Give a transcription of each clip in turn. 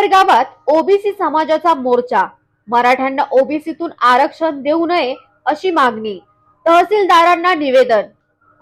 कोपर गावात ओबीसी समाजाचा मोर्चा. मराठ्यांना ओबीसीतून आरक्षण देऊ नये अशी मागणी. तहसीलदारांना निवेदन.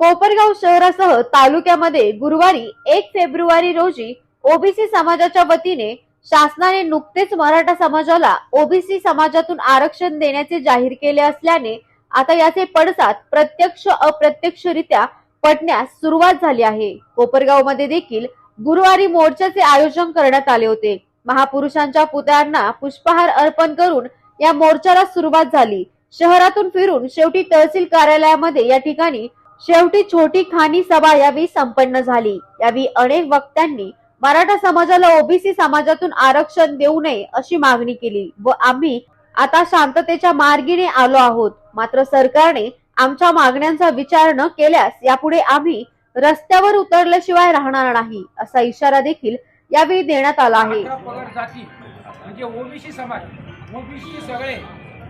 कोपरगाव शहरासह तालुक्यामध्ये गुरुवारी एक फेब्रुवारी रोजी ओबीसी समाजाच्या वतीने शासनाने नुकतेच मराठा समाजाला ओबीसी समाजातून आरक्षण देण्याचे जाहीर केले असल्याने आता याचे पडसाद प्रत्यक्ष अप्रत्यक्षरित्या पटण्यास सुरुवात झाली आहे. कोपरगावमध्ये देखील गुरुवारी मोर्चाचे आयोजन करण्यात आले होते. महापुरुषांच्या पुतळ्यांना पुष्पहार अर्पण करून या मोर्चाला सुरुवात झाली. शहरातून फिरून शेवटी तहसील कार्यालयामध्ये या ठिकाणी शेवटी छोटी खानी सभा यावेळी संपन्न झाली. यावेळी अनेक वक्त्यांनी मराठा समाजाला ओबीसी समाजातून आरक्षण देऊ नये अशी मागणी केली व आम्ही आता शांततेच्या मार्गीने आलो आहोत. मात्र सरकारने आमच्या मागण्यांचा विचार न केल्यास यापुढे आम्ही रस्त्यावर उतरल्याशिवाय राहणार नाही असा इशारा देखील यावेळी देण्यात आला आहे. पगड जाती म्हणजे ओबीसी समाज ओबीसी सगळे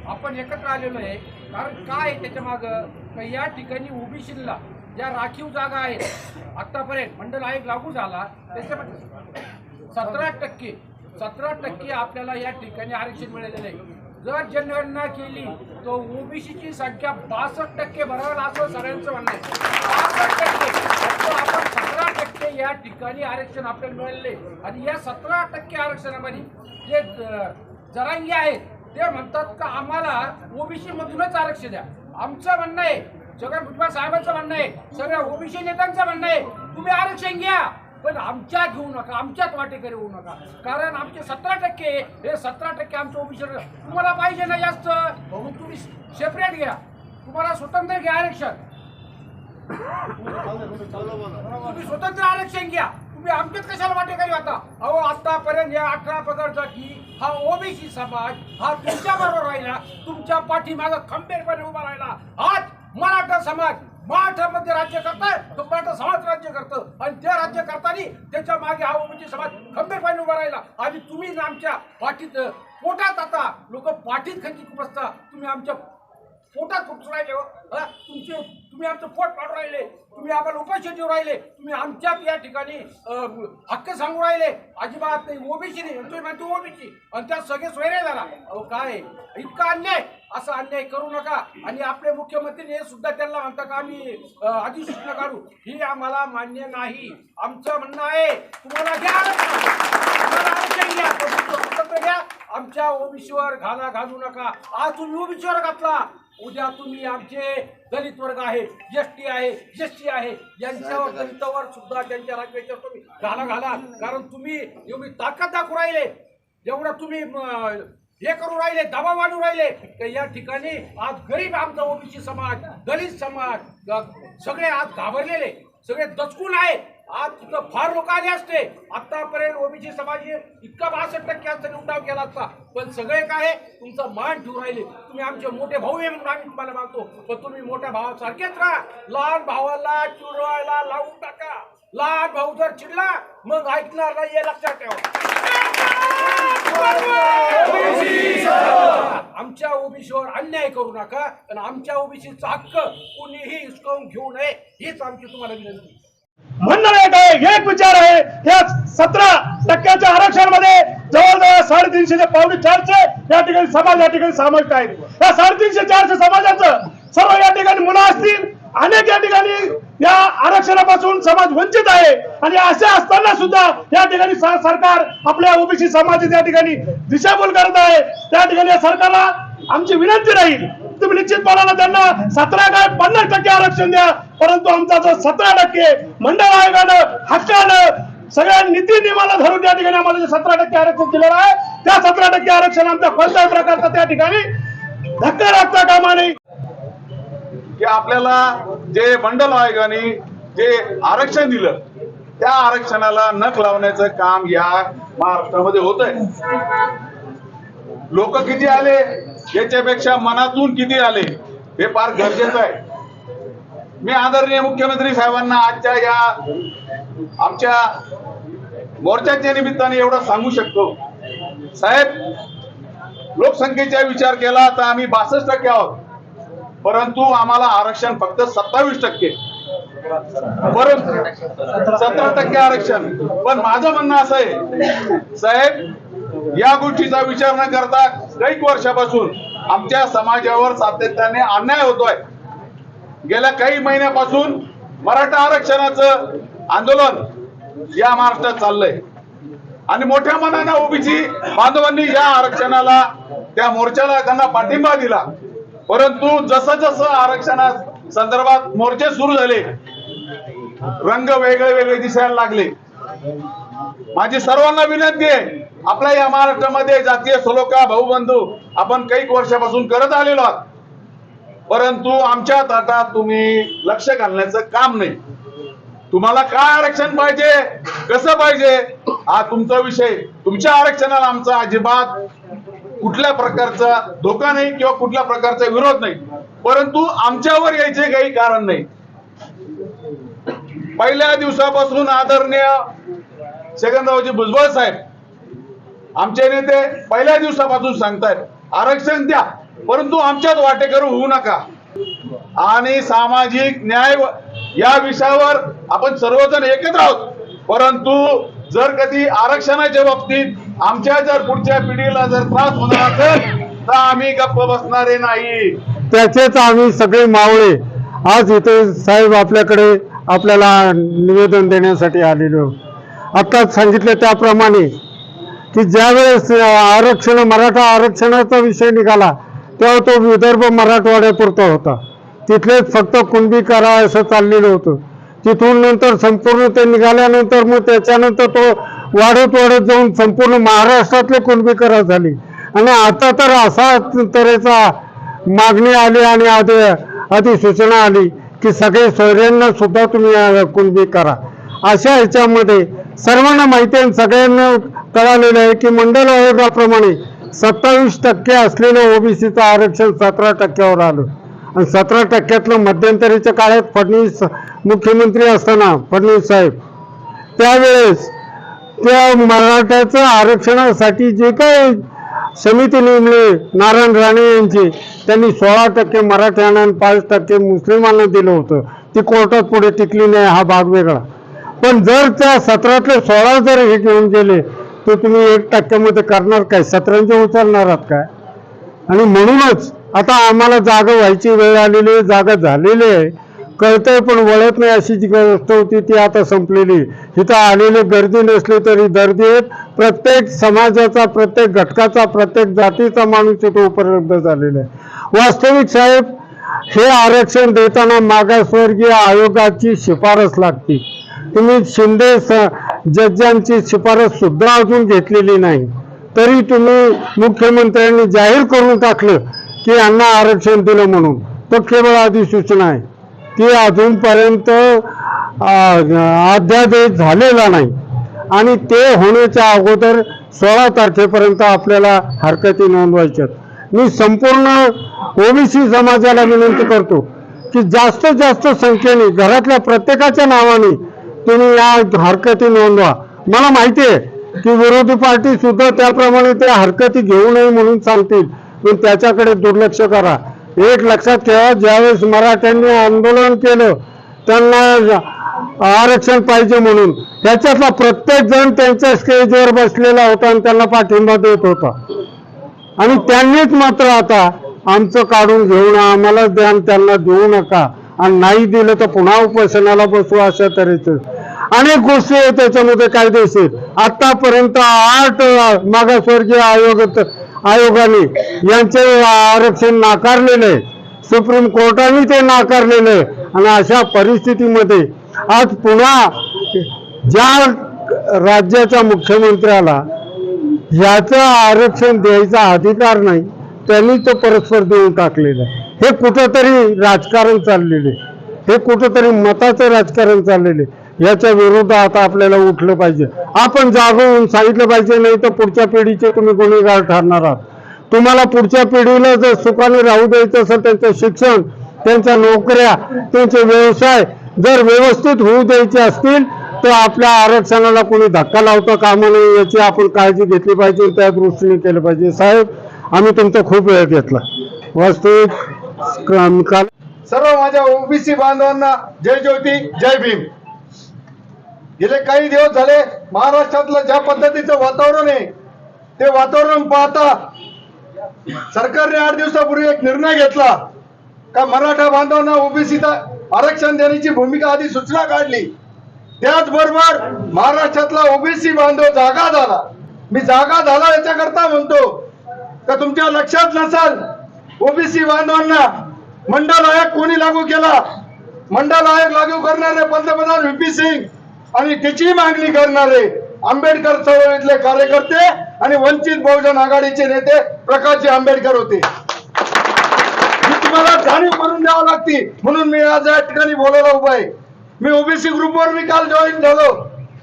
आपण एकत्र आलेलो आहे. कारण काय आहे त्याच्या मागं? तर या ठिकाणी ओबीसीला ज्या राखीव जागा आहेत आतापर्यंत मंडल आयोग लागू झाला त्याच्यामध्ये सतरा टक्के सतरा टक्के आपल्याला या ठिकाणी आरक्षण मिळालेलं आहे. जर जनगणना केली तर ओबीसीची संख्या बासष्ट टक्के भरावेल असं सगळ्यांचं म्हणणं आहे. बासष्ट टक्के फक्त आपण सतरा टक्के या ठिकाणी आरक्षण आपल्याला मिळाले आणि या सतरा टक्के आरक्षणामध्ये जे ज- जरांगी आहेत ते म्हणतात का आम्हाला ओबीसी मधूनच आरक्षण द्या. आमचं म्हणणं आहे जगन भुजबळ साहेबांचं म्हणणं आहे सगळ्या ओबीसी नेत्यांचं म्हणणं आहे तुम्ही आरक्षण घ्या. पण आमच्या घेऊ नका आमच्याच वाटेकरी होऊ नका. कारण आमचे सतरा टक्के हे सतरा टक्के आमचं ओबीसी तुम्हाला पाहिजे ना जास्त? मग तुम्ही सेपरेट घ्या. तुम्हाला स्वतंत्र घ्या आरक्षण. तुम्ही स्वतंत्र आरक्षण घ्या. तुम्ही आमच्यात कशाला वाटेकरी आता? अहो आतापर्यंत या अठरा पगारचा की हा ओबीसी समाज हा तुमच्या बरोबर राहिला. तुमच्या पाठीमागं खंबीरपणे उभा राहिला. आज मराठा समाज मराठामध्ये राज्य करताय तो मराठा समाज राज्य करतं. आणि त्या राज्य करताना त्याच्यामागे हा ओबीसी समाज खंबीरपणे उभा राहिला. आणि तुम्ही आमच्या पाठीत पोटात आता लोक पाठीत खंचित बसता तुम्ही आमच्या पोटात फुटून राहिले हो. तुमचे तुम्ही आमचं पोट पाडू राहिले. तुम्ही आम्हाला उपाशी देऊ राहिले. तुम्ही आमच्यात या ठिकाणी हक्क सांगू राहिले. अजिबात नाही ओबीसी नाही. तुम्ही म्हणते ओबीसी. आणि त्यात सगळे सोयरे झाला. अहो काय? इतका अन्याय. असा अन्याय करू नका. आणि आपले मुख्यमंत्री हे सुद्धा त्यांना म्हणतात का आम्ही अधिसूचना काढू. ही आम्हाला मान्य नाही. आमचं म्हणणं आहे तुम्हाला घ्या आमच्या ओबीसीवर घाला घालू नका. आज तुम्ही ओबीसीवर घातला. उद्या तुम्ही आमचे दलित वर्ग आहे एस टी आहे एस टी आहे यांच्यावर दलितावर सुद्धा त्यांच्या राज्याच्यावर तुम्ही घाला घाला. कारण तुम्ही एवढी ताकद दाखवू राहिले. एवढं तुम्ही हे करू राहिले दबाव आणू राहिले. तर या ठिकाणी आज गरीब आमचा ओबीसी समाज दलित समाज सगळे आज घाबरलेले सगळे दचकून आहे आज तिथं फार लोक आले असते. आतापर्यंत ओबीसी समाज इतका बासष्ट टक्के आज उठाव केला असता. पण सगळे काय आहे, तुमचा मान ठेवून राहिले. तुम्ही आमचे मोठे भाऊ आहे म्हणून आम्ही तुम्हाला मानतो. पण तुम्ही मोठ्या भावासारखेच राहा. लहान भावाला चिडवायला लावून टाका. लहान भाऊ जर चिडला मग ऐकणार नाही हे लक्षात ठेवा. आमच्या ओबीसीवर अन्याय करू नका. आणि आमच्या ओबीसीचा हक्क कुणीही हिसकावून घेऊ नये हीच आमची तुम्हाला विनंती. म्हणणं एक आहे एक विचार आहे. या सतरा टक्क्याच्या आरक्षणामध्ये जवळजवळ साडेतीनशे ते पावणे चारशे या ठिकाणी समाज या ठिकाणी समाविष्ट आहे या साडेतीनशे चारशे समाजाचं सर्व या ठिकाणी मुलं असतील. अनेक या ठिकाणी या आरक्षणापासून समाज वंचित आहे. आणि असे असताना सुद्धा या ठिकाणी सरकार आपल्या ओबीसी समाजात या ठिकाणी दिशाभूल करत आहे. त्या ठिकाणी या सरकारला आमची विनंती राहील. तुम्ही निश्चितपणानं त्यांना सतरा काय पन्नास टक्के आरक्षण द्या. परंतु आमचा जो सतरा टक्के मंडळ आयोगानं हक्कानं सगळ्या नीती नियमाला धरून त्या ठिकाणी आम्हाला जे सतरा टक्के आरक्षण दिलेलं आहे त्या सतरा टक्के आरक्षण आमच्या कोणत्याही प्रकारचा त्या ठिकाणी धक्का लागता कामा नाही की आपल्याला जे मंडल आयोगाने जे आरक्षण दिलं त्या आरक्षणाला नख लावण्याचं काम या महाराष्ट्रामध्ये होत आहे लोक किती आले? याच्यापेक्षा मनातून किती आले? हे फार गरजेचं आहे. मी आदरणीय मुख्यमंत्री साहेबांना आजच्या या आमच्या मोर्चाच्या निमित्ताने एवढं सांगू शकतो. साहेब लोकसंख्येचा विचार केला तर आम्ही बासष्ट टक्के आहोत. परंतु आम्हाला आरक्षण फक्त सत्तावीस टक्के. परंतु सतरा टक्के आरक्षण. पण माझं म्हणणं असं आहे साहेब या गोष्टीचा विचार न करता कैक वर्षापासून आमच्या समाजावर सातत्याने अन्याय होतोय. गेल्या काही महिन्यापासून मराठा आरक्षणाचं आंदोलन या महाराष्ट्रात चाललंय. आणि मोठ्या मनानं ओबीसी बांधवांनी या आरक्षणाला त्या मोर्चाला त्यांना पाठिंबा दिला. परंतु जसं जसं आरक्षणा संदर्भात मोर्चे सुरू झाले रंग वेगळे वेगळे दिसायला लागले. माझी सर्वांना विनंती आहे आपल्या या महाराष्ट्रामध्ये जातीय सलोखा भाऊबंधू आपण काही वर्षापासून करत आलेलो आहात. परंतु आमच्या ताटात तुम्ही लक्ष घालण्याचं काम नाही. तुम्हाला काय आरक्षण पाहिजे कसं पाहिजे हा तुमचा विषय. तुमच्या आरक्षणाला आमचा अजिबात कुठल्या प्रकारचा धोका नाही किंवा कुठल्या प्रकारचा विरोध नाही. परंतु आमच्यावर यायचे काही कारण नाही. पहिल्या दिवसापासून आदरणीय सेकंदरावजी भुजबळ साहेब आमचे नेते पहिल्या दिवसापासून सांगतायत आरक्षण द्या परंतु आमच्यात वाटेकर होऊ नका. आणि सामाजिक न्याय या विषयावर आपण सर्वजण एकत्र आहोत. परंतु जर कधी आरक्षणाच्या बाबतीत आमच्या जर पुढच्या पिढीला जर त्रास होणार असेल तर आम्ही गप्प बसणारे नाही. त्याचेच आम्ही सगळे मावळे. आज इथे साहेब आपल्याकडे आपल्याला निवेदन देण्यासाठी आलेलो. आत्ताच सांगितलं त्याप्रमाणे की ज्यावेळेस आरक्षण मराठा आरक्षणाचा विषय निघाला तेव्हा तो विदर्भ मराठवाड्यापुरता होता. तिथलेच फक्त कुणबी करा असं चाललेलं होतं. तिथून नंतर संपूर्ण ते निघाल्यानंतर मग त्याच्यानंतर तो वाढत वाढत जाऊन संपूर्ण महाराष्ट्रातले कुणबी करा झाली. आणि आता तर असा तऱ्हेचा मागणी आली आणि आधी अधिसूचना आली की सगळे सोयऱ्यांना सुद्धा तुम्ही कुणबी करा अशा ह्याच्यामध्ये सर्वांना माहिती आहे सगळ्यांना कळालेलं आहे की मंडल आयोगाप्रमाणे सत्तावीस टक्के असलेलं ओबीसीचं आरक्षण सतरा टक्क्यावर आलं. आणि सतरा टक्क्यातलं मध्यंतरीच्या काळात फडणवीस मुख्यमंत्री असताना फडणवीस साहेब त्यावेळेस त्या मराठ्याचं आरक्षणासाठी जे काही समिती नेमले नारायण राणे यांची त्यांनी सोळा टक्के मराठ्यांना आणि पाच टक्के मुस्लिमांना दिलं होतं. ती कोर्टात पुढे टिकली नाही हा भाग वेगळा. पण जर त्या सतरातले सोळा जर हे घेऊन गेले तर तुम्ही एक टक्क्यामध्ये करणार काय? सतरांचे उचलणार आहात काय? आणि म्हणूनच आता आम्हाला जागा व्हायची वेळ आलेली आहे जागा झालेली आहे. कळतंय पण वळत नाही अशी जी गोष्ट होती ती आता संपलेली. आहे. इथं आलेली गर्दी नसली तरी गर्दी आहेत. प्रत्येक समाजाचा प्रत्येक घटकाचा प्रत्येक जातीचा माणूस इथं उपलब्ध झालेला आहे. वास्तविक साहेब हे आरक्षण देताना मागासवर्गीय आयोगाची शिफारस लागते. तुम्ही शिंदे स- शिफारस सुद्धा अजून घेतलेली नाही. तरी तुम्ही मुख्यमंत्र्यांनी जाहीर करून टाकलं की यांना आरक्षण दिलं म्हणून. तो केवळ अधिसूचना आहे. ती अजूनपर्यंत अध्यादेश झालेला नाही. आणि ते होण्याच्या अगोदर सोळा तारखेपर्यंत आपल्याला हरकती नोंदवायच्यात मी संपूर्ण ओबीसी समाजाला विनंती करतो की जास्तीत जास्त संख्येने घरातल्या प्रत्येकाच्या नावाने तुम्ही या हरकती नोंदवा. मला माहिती आहे की विरोधी पार्टी सुद्धा त्याप्रमाणे त्या हरकती घेऊ नये म्हणून सांगतील. पण त्याच्याकडे दुर्लक्ष करा. एक लक्षात ठेवा ज्यावेळेस मराठ्यांनी आंदोलन केलं त्यांना आरक्षण पाहिजे म्हणून. त्याच्यातला प्रत्येक जण त्यांच्या स्टेजवर बसलेला होता आणि त्यांना पाठिंबा देत होता. आणि त्यांनीच मात्र आता आमचं काढून घेऊन आम्हाला ध्यान त्यांना देऊ नका. आणि नाही दिलं तर पुन्हा उपोषणाला बसू अशा तऱ्हेचं. अनेक गोष्टी आहेत त्याच्यामध्ये कायदेशीर. आतापर्यंत आठ मागासवर्गीय आयोग आयोगाने यांचे आरक्षण नाकारलेले आहे सुप्रीम कोर्टाने ते नाकारलेले आहे आणि अशा परिस्थितीमध्ये आज पुन्हा ज्या राज्याच्या मुख्यमंत्र्याला याचं आरक्षण द्यायचा अधिकार नाही त्यांनी तो परस्पर देऊन टाकलेलं आहे. हे कुठंतरी राजकारण चाललेले हे कुठंतरी मताचं राजकारण चाललेले याच्या विरोधात आपल्याला उठलं पाहिजे. आपण जागवून होऊन सांगितलं पाहिजे नाही तर पुढच्या पिढीचे तुम्ही गुन्हेगार ठरणार आहात. तुम्हाला पुढच्या पिढीला जर सुखाने राहू द्यायचं असेल त्यांचं शिक्षण त्यांच्या नोकऱ्या त्यांचे व्यवसाय जर व्यवस्थित होऊ द्यायचे असतील तर आपल्या आरक्षणाला कोणी धक्का लावता कामा नये याची आपण काळजी घेतली पाहिजे त्या दृष्टीने केलं पाहिजे. साहेब आम्ही तुमचा खूप वेळ घेतला. वास्तविक सर्व माझ्या ओबीसी बांधवांना जय ज्योती जय भीम. गेले काही दिवस झाले महाराष्ट्रातलं ज्या पद्धतीचं वातावरण आहे ते वातावरण पाहता सरकारने आठ दिवसापूर्वी एक निर्णय घेतला का मराठा बांधवांना ओबीसीचा आरक्षण देण्याची भूमिका आधी सूचना काढली. त्याचबरोबर महाराष्ट्रातला ओबीसी बांधव जागा झाला. मी जागा झाला याच्याकरता म्हणतो. का तुमच्या लक्षात नसाल ओबीसी बांधवांना मंडल आयोग कोणी लागू केला? मंडल आयोग लागू करणारे पंतप्रधान व्ही सिंग आणि त्याची मागणी करणारे आंबेडकर चळवळीतले कार्यकर्ते आणि वंचित बहुजन आघाडीचे नेते प्रकाशजी आंबेडकर होते. तुम्हाला जाणीव करून द्यावं लागते म्हणून मी आज या ठिकाणी बोलायला उभा आहे. मी ओबीसी ग्रुपवर मी काल जॉईन झालो.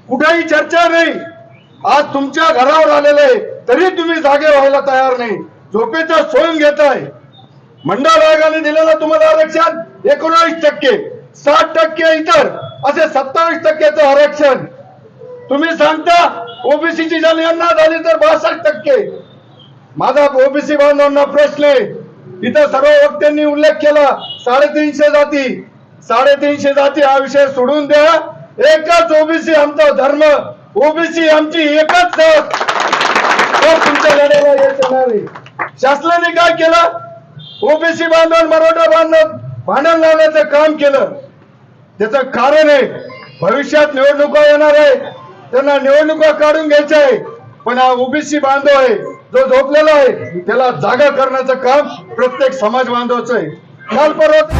कुठेही चर्चा नाही. आज तुमच्या घरावर आलेलं आहे तरी तुम्ही जागे व्हायला तयार नाही. झोपेचं सोयून घेत आहे. मंडळ आयोगाने दिलेलं तुम्हाला आरक्षण एकोणावीस टक्के साठ टक्के इतर असे सत्तावीस टक्क्याचं आरक्षण. तुम्ही सांगता ओबीसीची जनगणना झाली तर बासष्ट टक्के. माझा ओबीसी बांधवांना प्रश्न आहे. इथं सर्व वक्त्यांनी उल्लेख केला साडेतीनशे जाती. साडेतीनशे जाती हा विषय सोडून द्या. एकच ओबीसी आमचा धर्म. ओबीसी आमची एकच जात. तर तुमच्या लढ्याला यश येणार शासनाने काय केलं? ओबीसी बांधव मराठा बांधव भांडण लावण्याचं काम केलं. त्याचं कारण आहे भविष्यात निवडणुका येणार आहे त्यांना निवडणुका काढून घ्यायच्या आहे पण हा ओबीसी बांधव आहे जो झोपलेला आहे त्याला जागा करण्याचं काम प्रत्येक समाज बांधवाचं आहे. काल परत